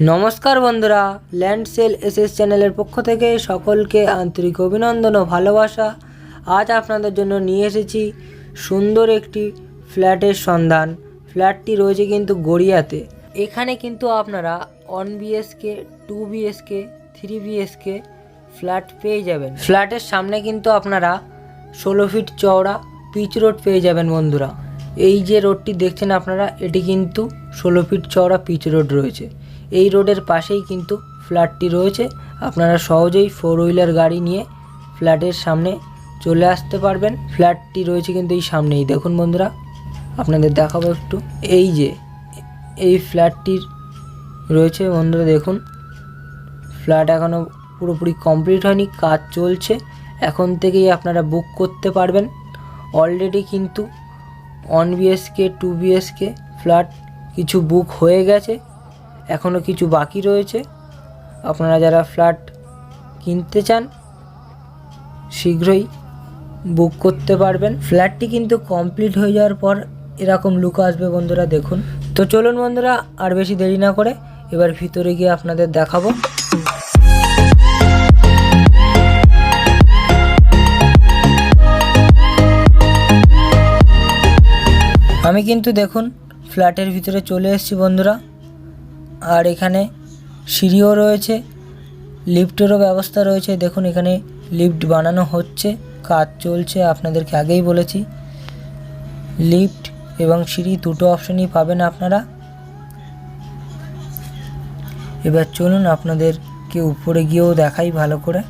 নমস্কার বন্ধুরা, land sell SS চ্যানেলের পক্ষ থেকে সকলকে আন্তরিক অভিনন্দন ও ভালোবাসা। আজ আপনাদের জন্য নিয়ে এসেছি সুন্দর একটি ফ্ল্যাটের সন্ধান। ফ্ল্যাটটি রয়েছে কিন্তু গড়িয়াতে। এখানে কিন্তু আপনারা one BHK two BHK three BHK flat পেয়ে যাবেন। ফ্ল্যাটের সামনে কিন্তু আপনারা ষোলো ফিট চওড়া পিচ রোড পেয়ে যাবেন বন্ধুরা। এই যে রোডটি দেখছেন আপনারা, এটি কিন্তু ষোলো ফিট চওড়া পিচ রোড রয়েছে। এই রোডের পাশেই কিন্তু ফ্ল্যাটটি রয়েছে। আপনারা সহজেই ফোর হুইলার গাড়ি নিয়ে ফ্ল্যাটের সামনে চলে আসতে পারবেন। ফ্ল্যাটটি রয়েছে কিন্তু এই সামনেই। দেখুন বন্ধুরা, আপনাদের দেখাবো একটু। এই যে, এই ফ্ল্যাটটির রয়েছে বন্ধুরা, দেখুন। ফ্ল্যাট এখনও পুরোপুরি কমপ্লিট হয়নি, কাজ চলছে। এখন থেকেই আপনারা বুক করতে পারবেন। অলরেডি কিন্তু one BHK two BHK flat কিছু বুক হয়ে গেছে। এখনও কিছু বাকি রয়েছে। আপনারা যারা ফ্ল্যাট কিনতে চান, শীঘ্রই বুক করতে পারবেন। ফ্ল্যাটটি কিন্তু কমপ্লিট হয়ে যাওয়ার পর এরকম লুক আসবে বন্ধুরা, দেখুন। তো চলুন বন্ধুরা, আর বেশি দেরি না করে এবার ভিতরে গিয়ে আপনাদের দেখাবো। আমি কিন্তু দেখুন, ফ্ল্যাটের ভিতরে চলে এসেছি বন্ধুরা। আর এখানে সিঁড়িও রয়েছে, লিফটেরও ব্যবস্থা রয়েছে। দেখুন, এখানে লিফট বানানো হচ্ছে, কাজ চলছে, আপনাদেরকে আগেই বলেছি। লিফট এবং সিঁড়ি দুটো অপশনই পাবেন আপনারা। এবার চলুন আপনাদেরকে উপরে গিয়েও দেখাই ভালো করে।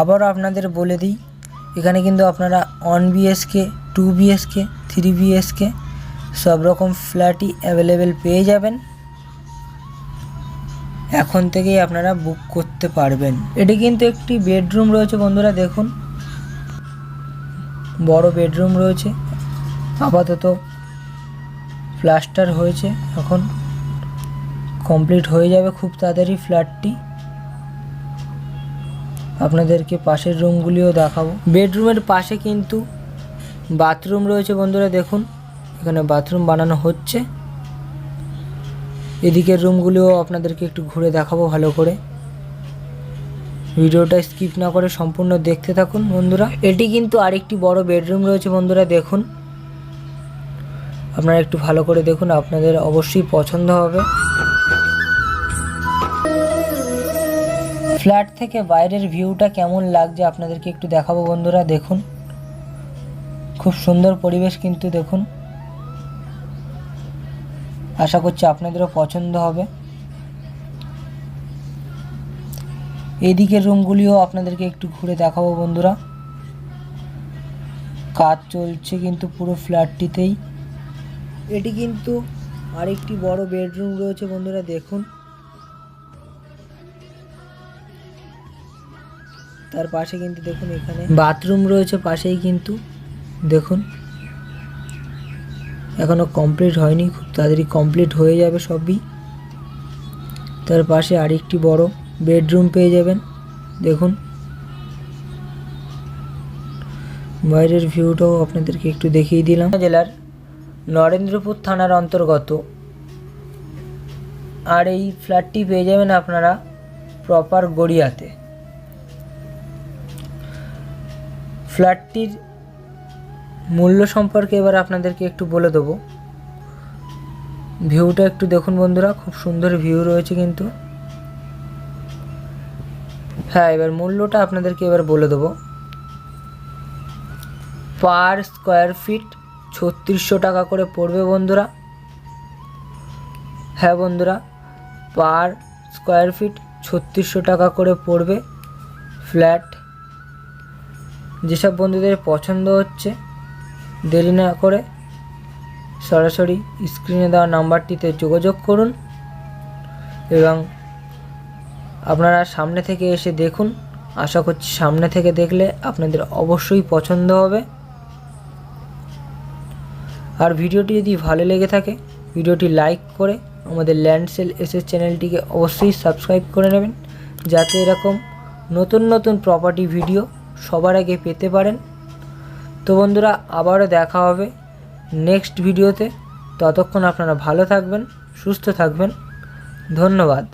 আবারও আপনাদের বলে দিই, এখানে কিন্তু আপনারা one BHK two BHK three BHK সব রকম ফ্ল্যাটই অ্যাভেলেবেল পেয়ে যাবেন। এখন থেকেই আপনারা বুক করতে পারবেন। এটি কিন্তু একটি বেডরুম রয়েছে বন্ধুরা, দেখুন। বড় বেডরুম রয়েছে। আপাতত প্লাস্টার হয়েছে এখন। কমপ্লিট হয়ে যাবে খুব তাড়াতাড়ি ফ্ল্যাটটি আপনাদেরকে পাশের রুমগুলিও দেখাবো। বেডরুমের পাশে কিন্তু বাথরুম রয়েছে বন্ধুরা, দেখুন। এখানে বাথরুম বানানো হচ্ছে। এদিকের রুমগুলিও আপনাদেরকে একটু ঘুরে দেখাবো ভালো করে। ভিডিওটা স্কিপ না করে সম্পূর্ণ দেখতে থাকুন বন্ধুরা। এটি কিন্তু আরেকটি বড় বেডরুম রয়েছে বন্ধুরা, দেখুন। আপনারা একটু ভালো করে দেখুন, আপনাদের অবশ্যই পছন্দ হবে। ফ্ল্যাট থেকে বাইরের ভিউটা কেমন লাগছে আপনাদেরকে একটু দেখাবো বন্ধুরা, দেখুন। খুব সুন্দর পরিবেশ কিন্তু দেখুন। আশা করছি আপনাদেরও পছন্দ হবে। এদিকের রুমগুলিও আপনাদেরকে একটু ঘুরে দেখাবো বন্ধুরা। কাজ চলছে কিন্তু পুরো ফ্ল্যাটটিতেই। এটি কিন্তু আরেকটি বড় বেডরুম রয়েছে বন্ধুরা, দেখুন। তার পাশে কিন্তু দেখুন এখানে। বাথরুম রয়েছে পাশেই কিন্তু, দেখুন। এখনও কমপ্লিট হয়নি, খুব তাড়াতাড়ি কমপ্লিট হয়ে যাবে সবই। তার পাশে আরেকটি বড় বেডরুম পেয়ে যাবেন, দেখুন। বাইরের ভিউটাও আপনাদেরকে একটু দেখিয়ে দিলাম। জেলার নরেন্দ্রপুর থানার অন্তর্গত। আর এই ফ্ল্যাটটি পেয়ে যাবেন আপনারা প্রপার গড়িয়াতে। ফ্ল্যাটটির মূল্য সম্পর্কে এবার আপনাদেরকে একটু বলে দেবো। ভিউটা একটু দেখুন বন্ধুরা, খুব সুন্দর ভিউ রয়েছে কিন্তু। হ্যাঁ এবার মূল্যটা আপনাদেরকে এবার বলে দেবো। পার স্কোয়ার ফিট ছত্রিশশো টাকা করে পড়বে বন্ধুরা। হ্যাঁ বন্ধুরা, পার স্কোয়ার ফিট ছত্রিশশো টাকা করে পড়বে ফ্ল্যাট। যেসব বন্ধুদের পছন্দ হচ্ছে দেরি না করে সরাসরি স্ক্রিনে দেওয়া নাম্বারটিতে যোগাযোগ করুন এবং আপনারা সামনে থেকে এসে দেখুন। আশা করছি সামনে থেকে দেখলে আপনাদের অবশ্যই পছন্দ হবে। আর ভিডিওটি যদি ভালো লেগে থাকে, ভিডিওটি লাইক করে আমাদের ল্যান্ডসেল এসএস চ্যানেলটিকে অবশ্যই সাবস্ক্রাইব করে নেবেন, যাতে এরকম নতুন নতুন প্রপার্টি ভিডিও সবার আগে পেতে পারেন। তো বন্ধুরা আবারও দেখা হবে নেক্সট ভিডিওতে। ততক্ষণ আপনারা ভালো থাকবেন সুস্থ থাকবেন। ধন্যবাদ।